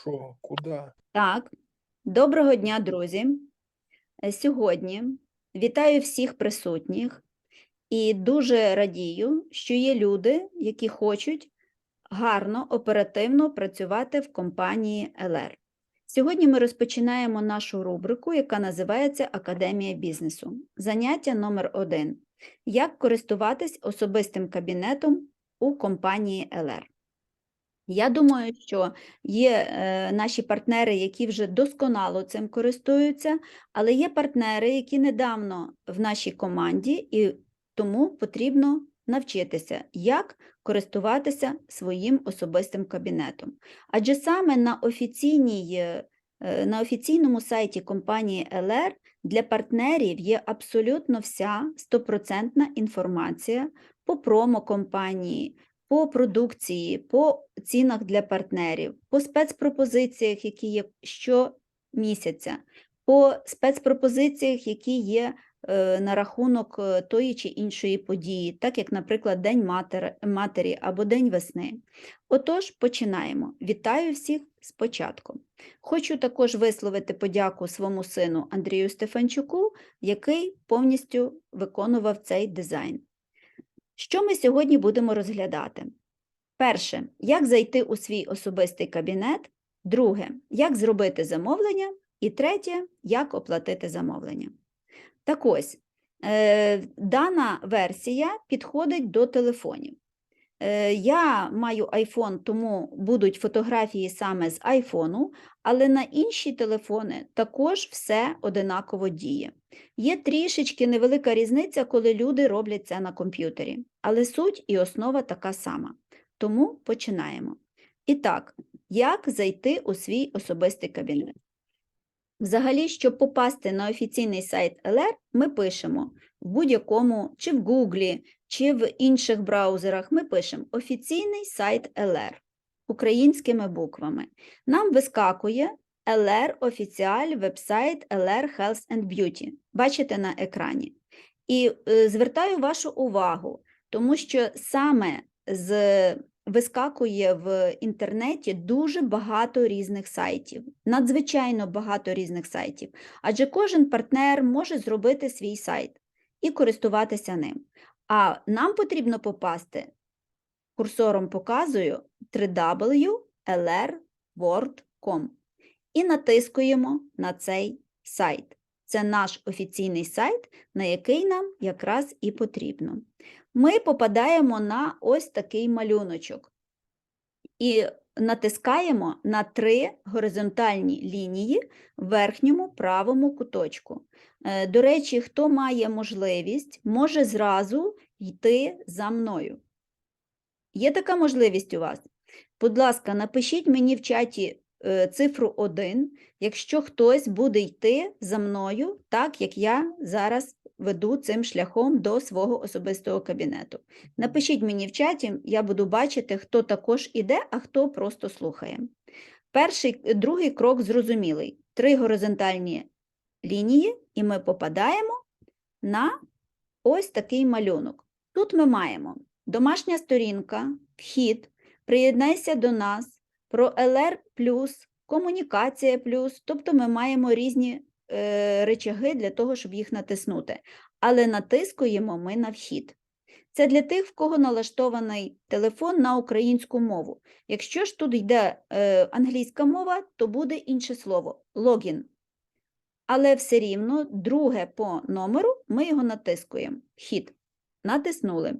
Що, куди? Так, доброго дня, друзі. Е, Сьогодні вітаю всіх присутніх і дуже радію, що є люди, які хочуть гарно, оперативно працювати в компанії LR. Сьогодні ми розпочинаємо нашу рубрику, яка називається Академія бізнесу. Заняття номер один. Як користуватись особистим кабінетом у компанії LR. Я думаю, що є е, наші партнери, які вже досконало цим користуються, але є партнери, які недавно в нашій команді, і тому потрібно навчитися, як користуватися своїм особистим кабінетом. Адже саме на, офіційній, е, е, на офіційному сайті компанії LR для партнерів є абсолютно вся стопроцентна інформація по промо-компанії, по продукції, по цінах для партнерів, по спецпропозиціях, які є щомісяця, по спецпропозиціях, які є е, на рахунок е, тої чи іншої події, так як, наприклад, День матери, матері або День весни. Отож, починаємо. Вітаю всіх спочатку. Хочу також висловити подяку своєму сину Андрію Стефанчуку, який повністю виконував цей дизайн. Що ми сьогодні будемо розглядати? Перше, як зайти у свій особистий кабінет. Друге, як зробити замовлення. І третє, як оплатити замовлення. Так ось, е, дана версія підходить до телефонів. Е, я маю iPhone, тому будуть фотографії саме з iPhone, але на інші телефони також все одинаково діє. Є трішечки невелика різниця, коли люди роблять це на комп'ютері, але суть і основа така сама. Тому починаємо. І так, як зайти у свій особистий кабінет? Взагалі, щоб попасти на офіційний сайт LR, ми пишемо в будь-якому, чи в Гуглі, чи в інших браузерах, ми пишемо офіційний сайт LR українськими буквами. Нам вискакує LR офіціаль вебсайт LR Health and Beauty. Бачите на екрані. І е, звертаю вашу увагу, тому що саме з вискакує в інтернеті дуже багато різних сайтів, надзвичайно багато різних сайтів, адже кожен партнер може зробити свій сайт і користуватися ним. А нам потрібно попасти, курсором показую 3w.lr.word.com і натискуємо на цей сайт. Це наш офіційний сайт, на який нам якраз і потрібно. Ми попадаємо на ось такий малюночок і натискаємо на три горизонтальні лінії в верхньому правому куточку. Е, До речі, хто має можливість, може зразу йти за мною. Є така можливість у вас? Будь ласка, напишіть мені в чаті цифру 1, якщо хтось буде йти за мною, так як я зараз веду цим шляхом до свого особистого кабінету. Напишіть мені в чаті, я буду бачити, хто також іде, а хто просто слухає. Перший, другий крок зрозумілий. Три горизонтальні лінії, і ми попадаємо на ось такий малюнок. Тут ми маємо домашня сторінка, вхід, приєднайся до нас, про ЛР+, плюс, комунікація плюс, тобто ми маємо різні е, речаги для того, щоб їх натиснути. Але натискуємо ми на вхід. Це для тих, в кого налаштований телефон на українську мову. Якщо ж тут йде е, англійська мова, то буде інше слово логін. Але все рівно, друге по номеру, ми його натискуємо. Вхід. Натиснули.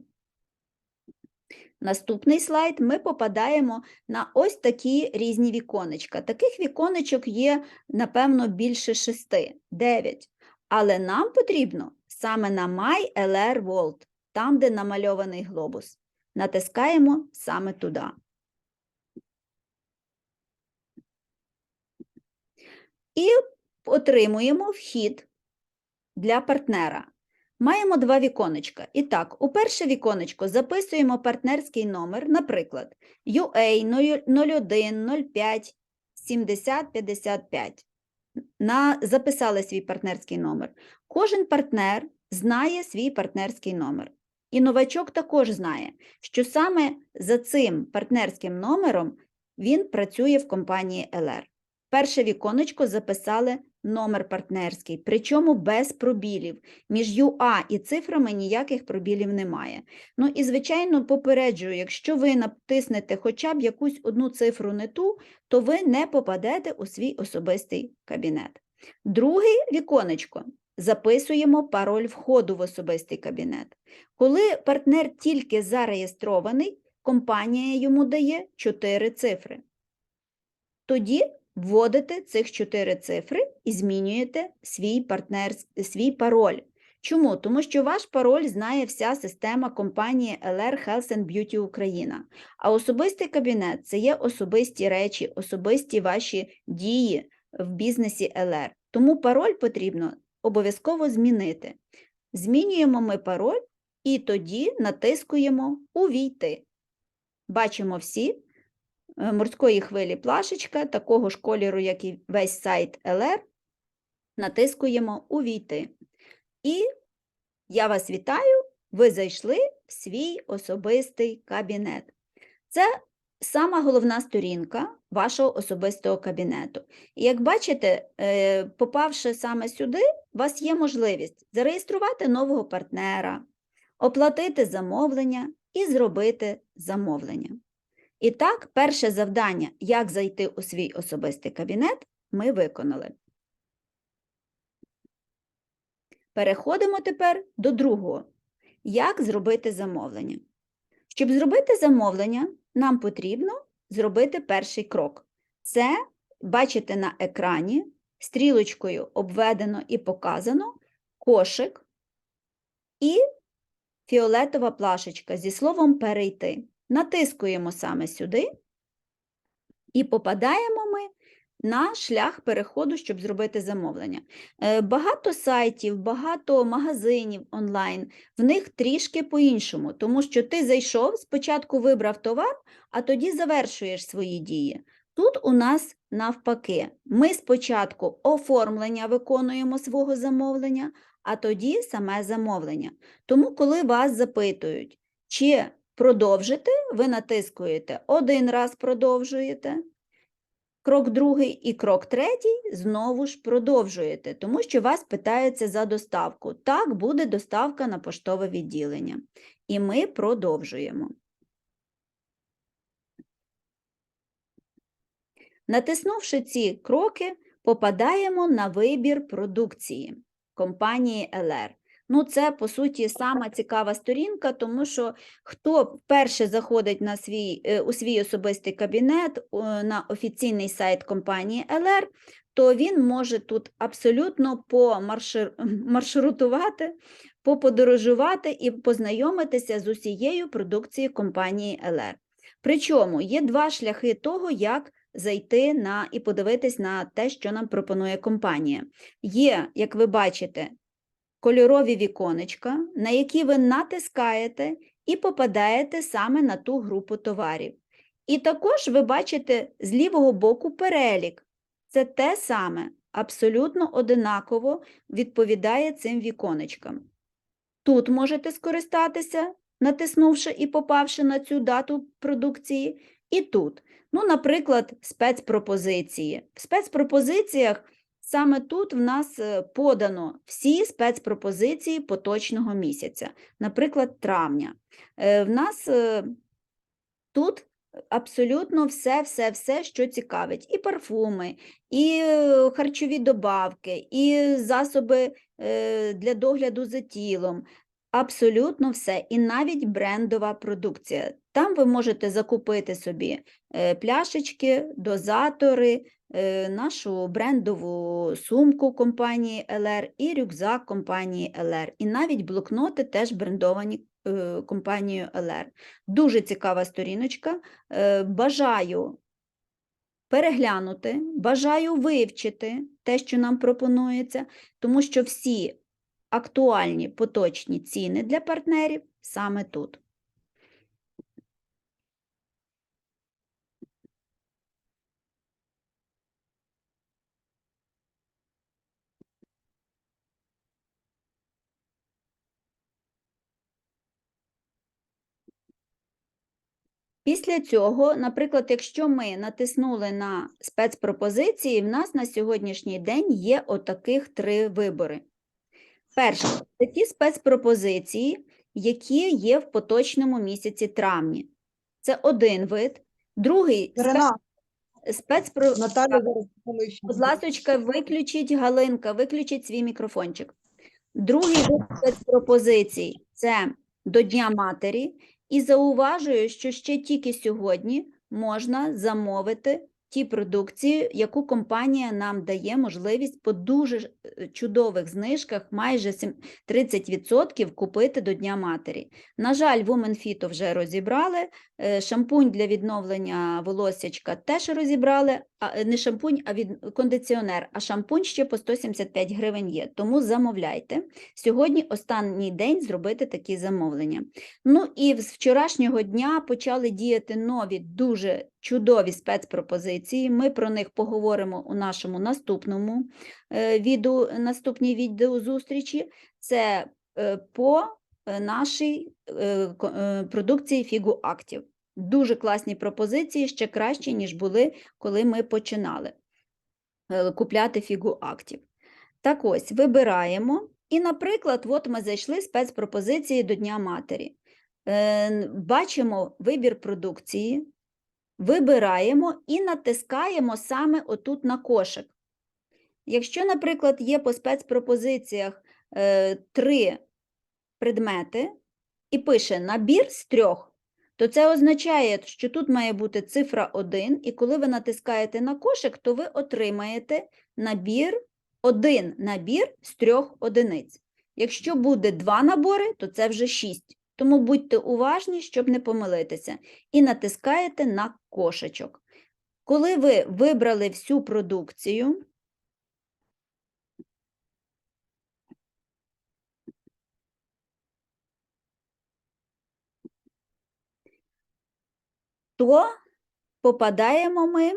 Наступний слайд ми попадаємо на ось такі різні віконечка. Таких віконечок є, напевно, більше шести, дев'ять. Але нам потрібно саме на My LR World, там, де намальований глобус. Натискаємо саме туди. І отримуємо вхід для партнера. Маємо два віконечка. І так, у перше віконечко записуємо партнерський номер, наприклад, UA 01 05 70 55. На, записали свій партнерський номер. Кожен партнер знає свій партнерський номер. І новачок також знає, що саме за цим партнерським номером він працює в компанії LR. Перше віконечко записали номер партнерський, причому без пробілів. Між UA і цифрами ніяких пробілів немає. Ну і, звичайно, попереджую, якщо ви натиснете хоча б якусь одну цифру не ту, то ви не попадете у свій особистий кабінет. Друге віконечко. Записуємо пароль входу в особистий кабінет. Коли партнер тільки зареєстрований, компанія йому дає 4 цифри. Тоді вводите цих 4 цифри і змінюєте свій, партнер, свій пароль. Чому? Тому що ваш пароль знає вся система компанії LR Health and Beauty Україна. А особистий кабінет це є особисті речі, особисті ваші дії в бізнесі LR. Тому пароль потрібно обов'язково змінити. Змінюємо ми пароль і тоді натискуємо Увійти. Бачимо всі морської хвилі плашечка, такого ж кольору, як і весь сайт LR. Натискуємо Увійти. І я вас вітаю, ви зайшли в свій особистий кабінет. Це сама головна сторінка вашого особистого кабінету. І як бачите, е, попавши саме сюди, у вас є можливість зареєструвати нового партнера, оплатити замовлення і зробити замовлення. І так, перше завдання, як зайти у свій особистий кабінет, ми виконали. Переходимо тепер до другого. Як зробити замовлення? Щоб зробити замовлення, нам потрібно зробити перший крок. Це, бачите на екрані, стрілочкою обведено і показано кошик і фіолетова плашечка зі словом перейти. Натискуємо саме сюди і попадаємо ми на шлях переходу, щоб зробити замовлення. Е, Багато сайтів, багато магазинів онлайн, в них трішки по-іншому, тому що ти зайшов, спочатку вибрав товар, а тоді завершуєш свої дії. Тут у нас навпаки, ми спочатку оформлення виконуємо свого замовлення, а тоді саме замовлення. Тому, коли вас запитують, чи продовжити, ви натискуєте один раз продовжуєте, крок другий і крок третій знову ж продовжуєте, тому що вас питаються за доставку. Так, буде доставка на поштове відділення. І ми продовжуємо. Натиснувши ці кроки, попадаємо на вибір продукції компанії LR. Ну, це, по суті, сама цікава сторінка, тому що хто вперше заходить на свій, е, у свій особистий кабінет на офіційний сайт компанії LR, то він може тут абсолютно помаршир... маршрутувати, поподорожувати і познайомитися з усією продукцією компанії LR. Причому є два шляхи того, як зайти на і подивитись на те, що нам пропонує компанія. Є, як ви бачите, кольорові віконечка, на які ви натискаєте і попадаєте саме на ту групу товарів. І також ви бачите з лівого боку перелік. Це те саме, абсолютно одинаково відповідає цим віконечкам. Тут можете скористатися, натиснувши і попавши на цю дату продукції, і тут. Ну, наприклад, спецпропозиції. В спецпропозиціях Саме тут в нас е, подано всі спецпропозиції поточного місяця, наприклад, травня. Е, в нас е, тут абсолютно все-все-все, що цікавить: і парфуми, і харчові добавки, і засоби для догляду за тілом. Абсолютно все, і навіть брендова продукція. Там ви можете закупити собі пляшечки, дозатори. Е, нашу брендову сумку компанії LR і рюкзак компанії LR, і навіть блокноти теж брендовані е, компанією LR. Дуже цікава сторіночка. Е, бажаю переглянути, бажаю вивчити те, що нам пропонується, тому що всі актуальні поточні ціни для партнерів саме тут. Після цього, наприклад, якщо ми натиснули на спецпропозиції, в нас на сьогоднішній день є отаких три вибори. Перше це ті спецпропозиції, які є в поточному місяці травні. Це один вид. Другий спецпро... Наталя. Будь ласочка, виключіть Галинка, виключіть свій мікрофончик. Другий вид спецпропозицій – це до Дня матері. І зауважую, що ще тільки сьогодні можна замовити ті продукції, яку компанія нам дає можливість по дуже е, чудових знижках, майже сім- 30% купити до Дня матері. На жаль, Woman вже розібрали, е, шампунь для відновлення волоссячка теж розібрали, а е, не шампунь, а від кондиціонер, а шампунь ще по 175 гривень є. Тому замовляйте. Сьогодні останній день зробити такі замовлення. Ну і з вчорашнього дня почали діяти нові дуже чудові спецпропозиції. Ми про них поговоримо у нашому наступному е, відео, наступній відеозустрічі. Це е, по нашій продукції Фігу Актів. Дуже класні пропозиції, ще кращі, ніж були, коли ми починали е, купляти Фігу Актів. Так ось, вибираємо. І, наприклад, от ми зайшли спецпропозиції до Дня матері. Е, Бачимо вибір продукції, вибираємо і натискаємо саме отут на кошик. Якщо, наприклад, є по спецпропозиціях е, три предмети і пише набір з трьох, то це означає, що тут має бути цифра 1, і коли ви натискаєте на кошик, то ви отримаєте набір, один набір з трьох одиниць. Якщо буде два набори, то це вже 6. Тому будьте уважні, щоб не помилитися, і натискаєте на кошечок. Коли ви вибрали всю продукцію, то попадаємо ми.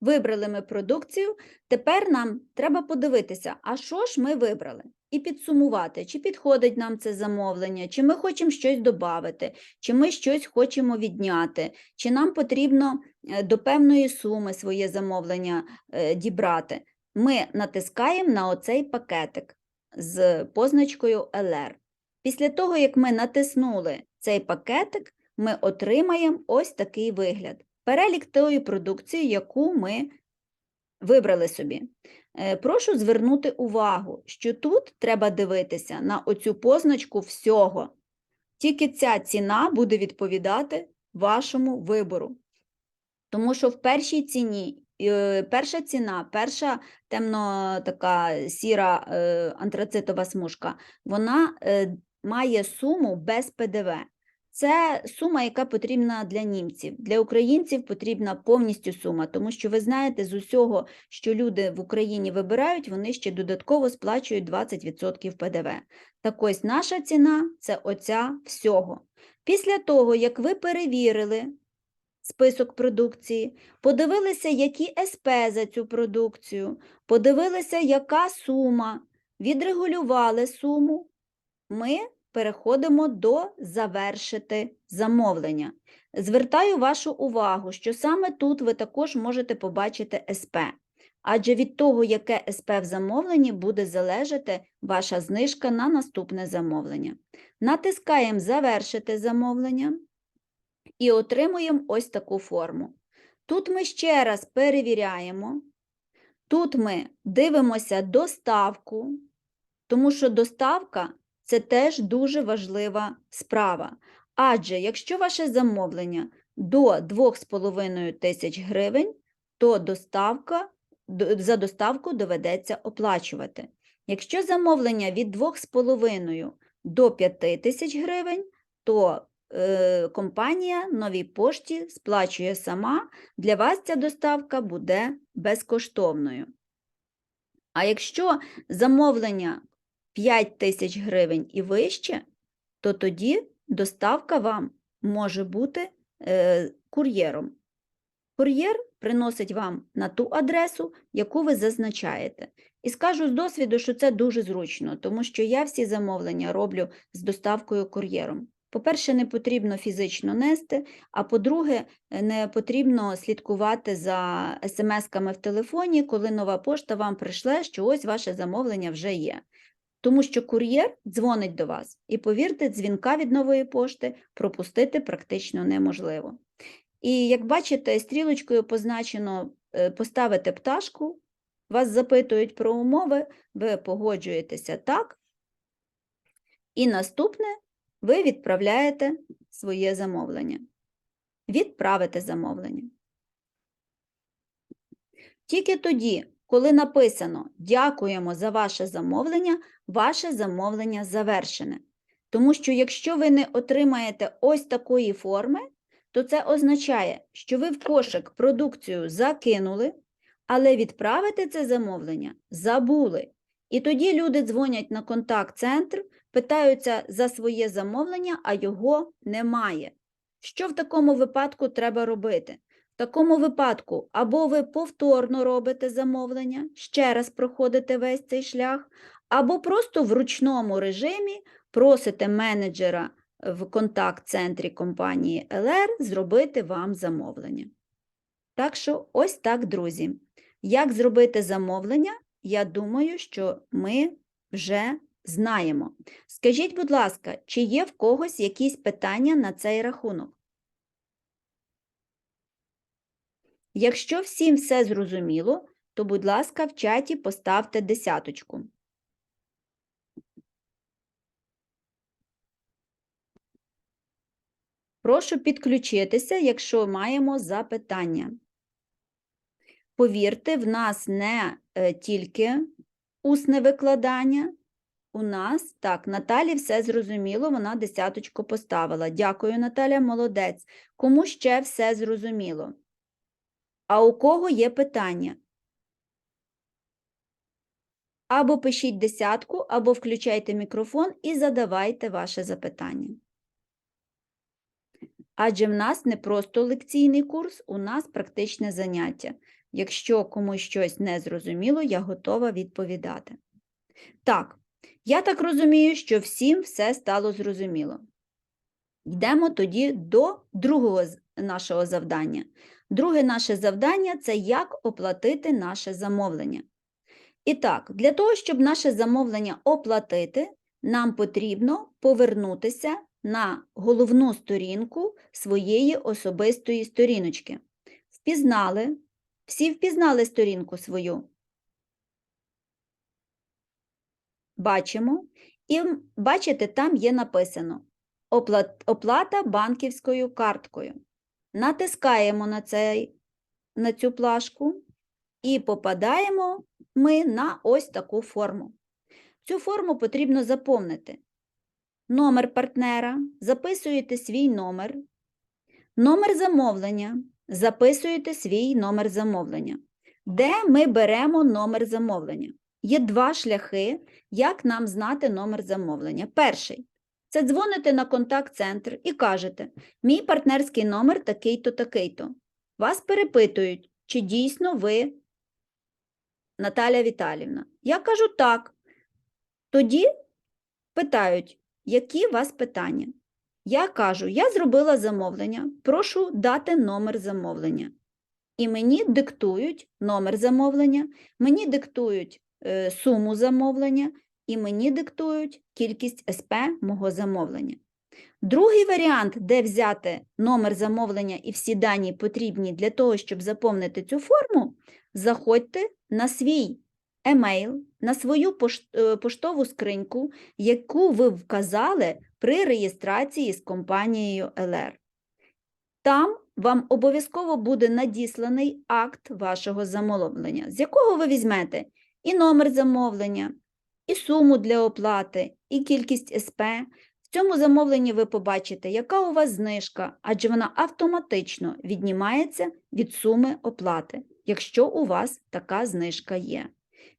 Вибрали ми продукцію, тепер нам треба подивитися, а що ж ми вибрали, і підсумувати, чи підходить нам це замовлення, чи ми хочемо щось додати, чи ми щось хочемо відняти, чи нам потрібно е, до певної суми своє замовлення е, дібрати. Ми натискаємо на оцей пакетик з позначкою LR. Після того, як ми натиснули цей пакетик, ми отримаємо ось такий вигляд. Перелік тої продукції, яку ми вибрали собі. Е, Прошу звернути увагу, що тут треба дивитися на оцю позначку всього. Тільки ця ціна буде відповідати вашому вибору. Тому що в першій ціні, е, перша ціна, перша темно така сіра е, антрацитова смужка, вона має суму без ПДВ. Це сума, яка потрібна для німців. Для українців потрібна повністю сума, тому що ви знаєте, з усього, що люди в Україні вибирають, вони ще додатково сплачують 20% ПДВ. Так ось наша ціна це оця всього. Після того, як ви перевірили список продукції, подивилися, які СП за цю продукцію, подивилися, яка сума, відрегулювали суму, ми переходимо до завершити замовлення. Звертаю вашу увагу, що саме тут ви також можете побачити СП, адже від того, яке СП в замовленні, буде залежати ваша знижка на наступне замовлення. Натискаємо Завершити замовлення і отримуємо ось таку форму. Тут ми ще раз перевіряємо, тут ми дивимося доставку, тому що доставка це теж дуже важлива справа. Адже якщо ваше замовлення до 2,5 тисяч гривень, то доставка, за доставку доведеться оплачувати. Якщо замовлення від 2,5 до 5 тисяч гривень, то е, компанія новій пошті сплачує сама, для вас ця доставка буде безкоштовною. А якщо замовлення 5 тисяч гривень і вище, то тоді доставка вам може бути е, кур'єром. Кур'єр приносить вам на ту адресу, яку ви зазначаєте. І скажу з досвіду, що це дуже зручно, тому що я всі замовлення роблю з доставкою кур'єром. По-перше, не потрібно фізично нести, а по-друге, не потрібно слідкувати за смс-ками в телефоні, коли нова пошта вам прийшле, що ось ваше замовлення вже є. Тому що кур'єр дзвонить до вас, і повірте, дзвінка від нової пошти пропустити практично неможливо. І як бачите, стрілочкою позначено е, поставити пташку, вас запитують про умови, ви погоджуєтеся так. І наступне ви відправляєте своє замовлення. Відправити замовлення. Тільки тоді, коли написано Дякуємо за ваше замовлення, ваше замовлення завершене. Тому що якщо ви не отримаєте ось такої форми, то це означає, що ви в кошик продукцію закинули, але відправити це замовлення забули. І тоді люди дзвонять на контакт-центр, питаються за своє замовлення, а його немає. Що в такому випадку треба робити? Такому випадку або ви повторно робите замовлення, ще раз проходите весь цей шлях, або просто в ручному режимі просите менеджера в контакт-центрі компанії LR зробити вам замовлення. Так що ось так, друзі. Як зробити замовлення, я думаю, що ми вже знаємо. Скажіть, будь ласка, чи є в когось якісь питання на цей рахунок? Якщо всім все зрозуміло, то, будь ласка, в чаті поставте десяточку. Прошу підключитися, якщо маємо запитання. Повірте, в нас не е, тільки усне викладання, у нас так, Наталі все зрозуміло, вона десяточку поставила. Дякую, Наталя, молодець. Кому ще все зрозуміло? А у кого є питання? Або пишіть десятку, або включайте мікрофон і задавайте ваше запитання. Адже в нас не просто лекційний курс, у нас практичне заняття. Якщо комусь щось не зрозуміло, я готова відповідати. Так, я так розумію, що всім все стало зрозуміло. Йдемо тоді до другого нашого завдання. Друге наше завдання це як оплатити наше замовлення. І так, для того, щоб наше замовлення оплатити, нам потрібно повернутися на головну сторінку своєї особистої сторіночки. Впізнали? Всі впізнали сторінку свою? Бачимо. І бачите, там є написано оплата банківською карткою. Натискаємо на, цей, на цю плашку і попадаємо ми на ось таку форму. Цю форму потрібно заповнити. Номер партнера, записуєте свій номер, номер замовлення, записуєте свій номер замовлення. Де ми беремо номер замовлення? Є два шляхи, як нам знати номер замовлення. Перший це дзвоните на контакт-центр і кажете, мій партнерський номер такий-то, такий-то. Вас перепитують, чи дійсно ви Наталя Віталівна. Я кажу так. Тоді питають, які у вас питання. Я кажу, я зробила замовлення, прошу дати номер замовлення. І мені диктують номер замовлення, мені диктують е, суму замовлення, і мені диктують кількість СП мого замовлення. Другий варіант, де взяти номер замовлення і всі дані потрібні для того, щоб заповнити цю форму, заходьте на свій емейл, на свою е, поштову скриньку, яку ви вказали при реєстрації з компанією LR. Там вам обов'язково буде надісланий акт вашого замовлення, з якого ви візьмете і номер замовлення, і суму для оплати, і кількість СП. В цьому замовленні ви побачите, яка у вас знижка, адже вона автоматично віднімається від суми оплати, якщо у вас така знижка є.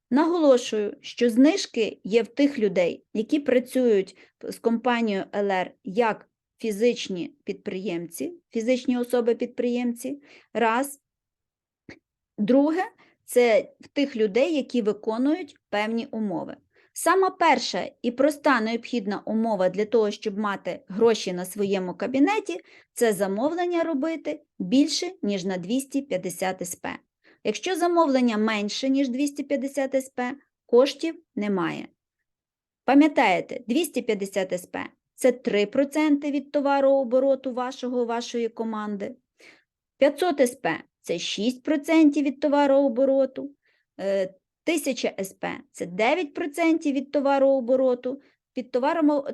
Наголошую, що знижки є в тих людей, які працюють з компанією LR як фізичні підприємці, фізичні особи-підприємці. Раз. Друге, це в тих людей, які виконують певні умови. Сама перша і проста необхідна умова для того, щоб мати гроші на своєму кабінеті, це замовлення робити більше, ніж на 250 СП. Якщо замовлення менше, ніж 250 СП, коштів немає. Пам'ятаєте, 250 СП – це 3% від товарообороту вашого, вашої команди. 500 СП – це 6% від товарообороту. Е, 1000 СП – це 9% від товарообороту. Під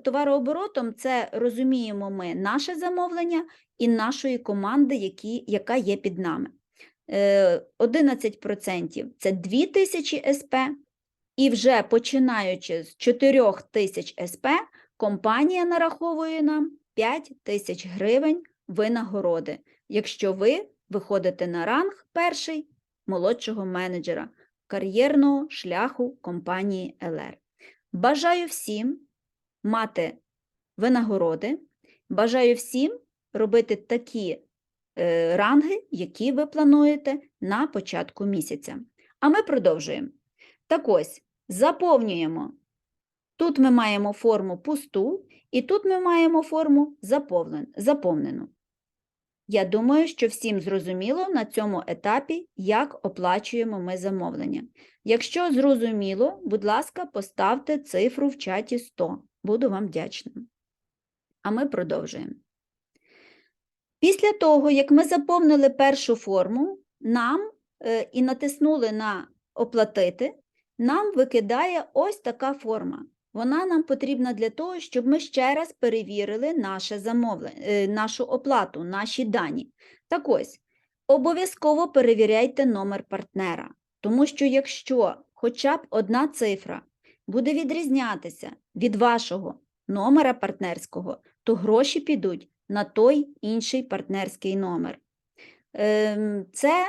товарооборотом це розуміємо ми наше замовлення і нашої команди, які, яка є під нами. Е, 11% – це 2000 СП, і вже починаючи з 4000 СП, компанія нараховує нам 5 тисяч гривень винагороди, якщо ви виходите на ранг перший молодшого менеджера кар'єрного шляху компанії ЛР. Бажаю всім мати винагороди, бажаю всім робити такі е, ранги, які ви плануєте на початку місяця. А ми продовжуємо. Так ось, заповнюємо. Тут ми маємо форму пусту, і тут ми маємо форму заповнену. Я думаю, що всім зрозуміло на цьому етапі, як оплачуємо ми замовлення. Якщо зрозуміло, будь ласка, поставте цифру в чаті 100. Буду вам вдячна. А ми продовжуємо. Після того, як ми заповнили першу форму, нам е, і натиснули на оплатити, нам викидає ось така форма. Вона нам потрібна для того, щоб ми ще раз перевірили наше замовлення, е, нашу оплату, наші дані. Так ось, обов'язково перевіряйте номер партнера, тому що якщо хоча б одна цифра буде відрізнятися від вашого номера партнерського, то гроші підуть на той інший партнерський номер. Ем, Це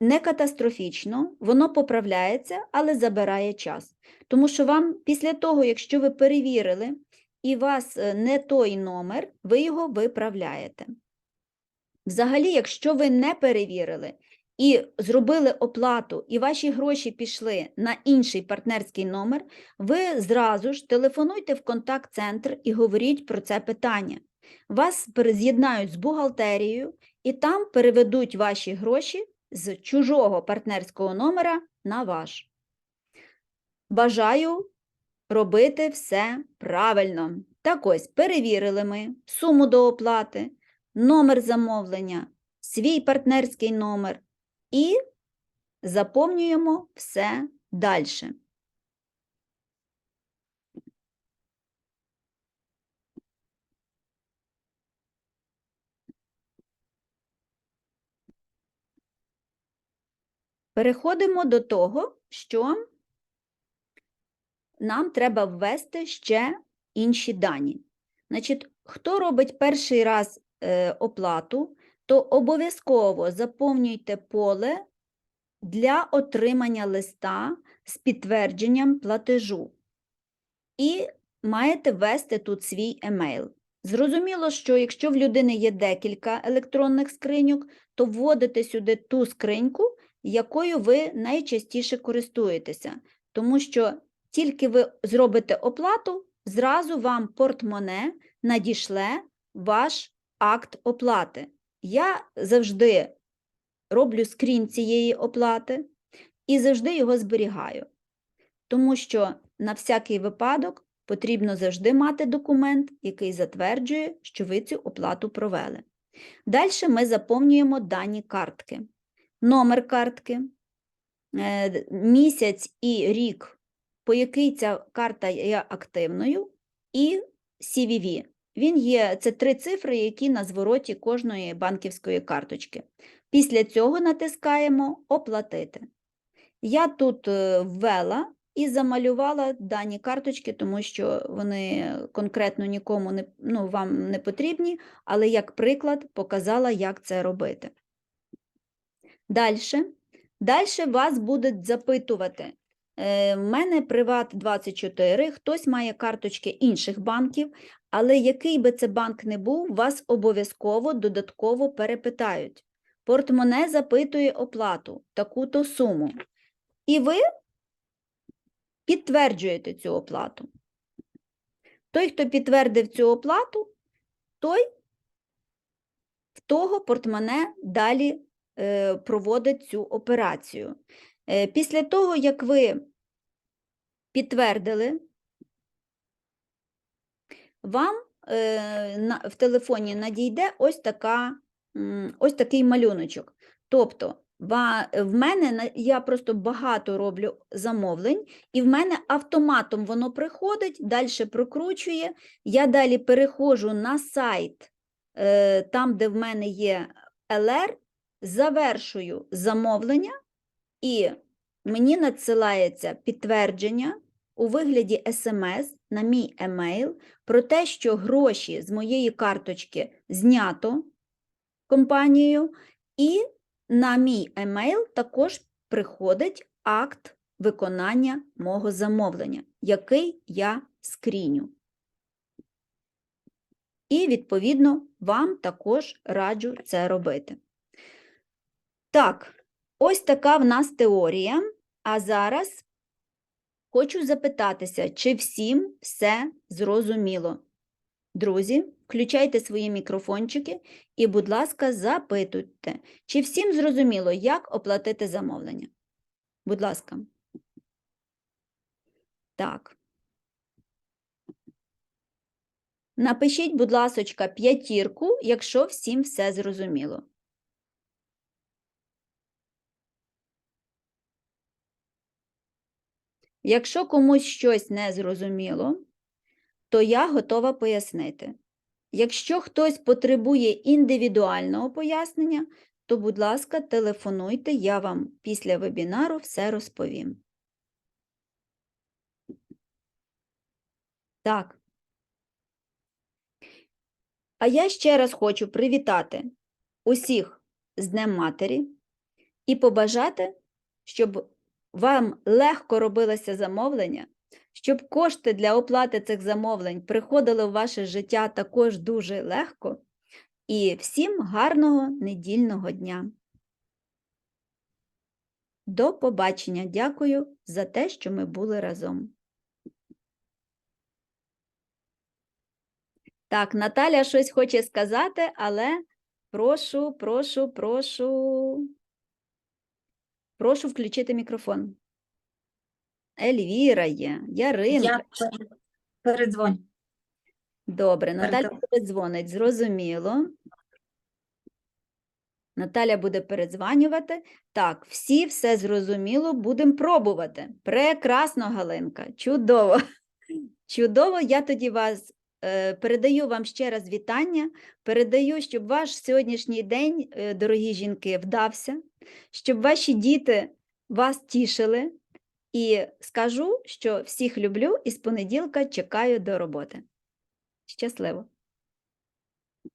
не катастрофічно, воно поправляється, але забирає час. Тому що вам після того, якщо ви перевірили, і вас е, не той номер, ви його виправляєте. Взагалі, якщо ви не перевірили і зробили оплату, і ваші гроші пішли на інший партнерський номер, ви зразу ж телефонуйте в контакт-центр і говоріть про це питання. Вас з'єднають з бухгалтерією, і там переведуть ваші гроші з чужого партнерського номера на ваш. Бажаю робити все правильно. Так ось, перевірили ми суму до оплати, номер замовлення, свій партнерський номер і заповнюємо все далі. Переходимо до того, що нам треба ввести ще інші дані. Значить, хто робить перший раз е, оплату, то обов'язково заповнюйте поле для отримання листа з підтвердженням платежу. І маєте ввести тут свій емейл. Зрозуміло, що якщо в людини є декілька електронних скриньок, то вводите сюди ту скриньку, якою ви найчастіше користуєтеся, тому що тільки ви зробите оплату, зразу вам портмоне надішле ваш акт оплати. Я завжди роблю скрін цієї оплати і завжди його зберігаю, тому що на всякий випадок потрібно завжди мати документ, який затверджує, що ви цю оплату провели. Далі ми заповнюємо дані картки. Номер картки, е, місяць і рік, по який ця карта є активною, і CVV. Він є, це три цифри, які на звороті кожної банківської карточки. Після цього натискаємо Оплатити. Я тут е, ввела і замалювала дані карточки, тому що вони конкретно нікому не, ну, вам не потрібні, але як приклад показала, як це робити. Дальше. Дальше вас будуть запитувати. Е, В мене Приват24, хтось має карточки інших банків, але який би це банк не був, вас обов'язково додатково перепитають. Портмоне запитує оплату, таку-то суму. І ви підтверджуєте цю оплату. Той, хто підтвердив цю оплату, той в того портмоне далі проводить цю операцію. Е, Після того, як ви підтвердили, вам е, в телефоні надійде ось, така, ось такий малюночок. Тобто, в мене я просто багато роблю замовлень, і в мене автоматом воно приходить, далі прокручує. Я далі переходжу на сайт, е, там, де в мене є ЛР, завершую замовлення, і мені надсилається підтвердження у вигляді смс на мій емейл про те, що гроші з моєї карточки знято компанією, і на мій емейл також приходить акт виконання мого замовлення, який я скріню. І, відповідно, вам також раджу це робити. Так, ось така в нас теорія. А зараз хочу запитатися, чи всім все зрозуміло. Друзі, включайте свої мікрофончики і, будь ласка, запитуйте, чи всім зрозуміло, як оплатити замовлення. Будь ласка. Так. Напишіть, будь ласочка, п'ятірку, якщо всім все зрозуміло. Якщо комусь щось не зрозуміло, то я готова пояснити. Якщо хтось потребує індивідуального пояснення, то, будь ласка, телефонуйте, я вам після вебінару все розповім. Так. А я ще раз хочу привітати усіх з Днем Матері і побажати, щоб вам легко робилося замовлення, щоб кошти для оплати цих замовлень приходили в ваше життя також дуже легко. І всім гарного недільного дня. До побачення. Дякую за те, що ми були разом. Так, Наталя щось хоче сказати, але прошу, прошу, прошу. Прошу включити мікрофон. Ельвіра є, Яринка. Я передзвоню. Добре, Наталя передзвонить, зрозуміло. Наталя буде передзванювати. Так, всі все зрозуміло, будемо пробувати. Прекрасно, Галинка, чудово. Чудово, я тоді вас передаю вам ще раз вітання. Передаю, щоб ваш сьогоднішній день, е, дорогі жінки, вдався, щоб ваші діти вас тішили. І скажу, що всіх люблю і з понеділка чекаю до роботи. Щасливо!